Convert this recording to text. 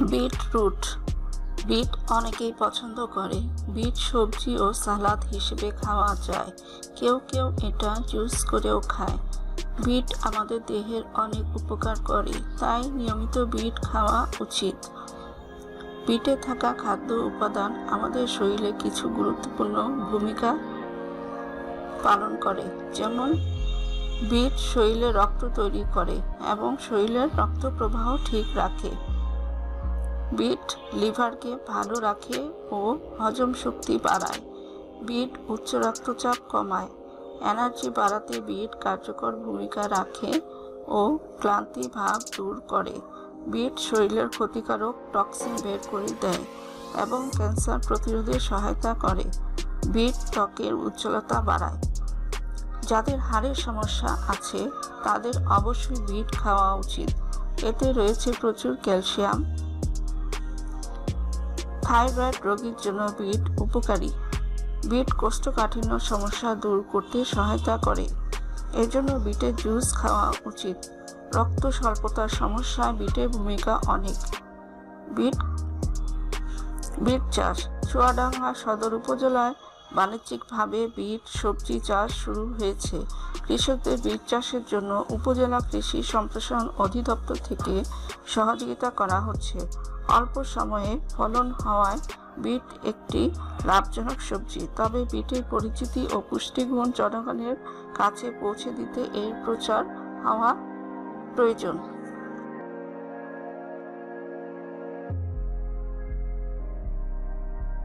Beetroot. Bit অনেকেই পছন্দ করে। বিট সবজি ও সালাদ হিসেবে খাওয়া যায়। কেউ কেউ এটা জুস করেও খায়। বিট আমাদের দেহের অনেক উপকার করে, তাই নিয়মিত বিট খাওয়া উচিত। বিটে থাকা খাদ্য উপাদান আমাদের শরীরে কিছু গুরুত্বপূর্ণ ভূমিকা পালন করে। যেমন, বিট শরীরে রক্ত তৈরি করে এবং শরীরের রক্ত প্রবাহ ঠিক রাখে। বিট লিভারকে ভালো রাখে ও হজম শক্তি বাড়ায়। বিট উচ্চ রক্তচাপ কমায়। এনার্জি বাড়াতে বিট কার্যকর ভূমিকা রাখে ও ক্লান্তি ভাব দূর করে। বিট শরীরের ক্ষতিকারক টক্সিন বের করে দেয় এবং ক্যান্সার প্রতিরোধে সহায়তা করে। বিট ত্বকের উজ্জ্বলতা বাড়ায়। যাদের হাড়ের সমস্যা আছে, তাদের অবশ্যই বিট খাওয়া উচিত। এতে রয়েছে প্রচুর ক্যালসিয়াম থাইরয়েড রোগীর জন্য বিট উপকারী। বিট কোষ্ঠকাঠিন্য সমস্যা দূর করতে সহায়তা করে। এজন্য বিটের জুস খাওয়া উচিত। রক্ত স্বল্পতার সমস্যায় বিটের ভূমিকা অনেক। বিট বিট চাষ। চুয়াডাঙ্গা সদর উপজেলায় বাণিজ্যিকভাবে বিট, সবজি চাষ শুরু হয়েছে। কৃষকদের বিট চাষের জন্য উপজেলা কৃষি সম্প্রসারণ অধিদপ্তর থেকে সহযোগিতা করা হচ্ছে। অল্প সময়ে ফলন হওয়ায় বিট একটি লাভজনক সবজি। তবে বিটের পরিচিতি ও পুষ্টিগুণ জনগণের কাছে পৌঁছে দিতে এর প্রচার হওয়া প্রয়োজন।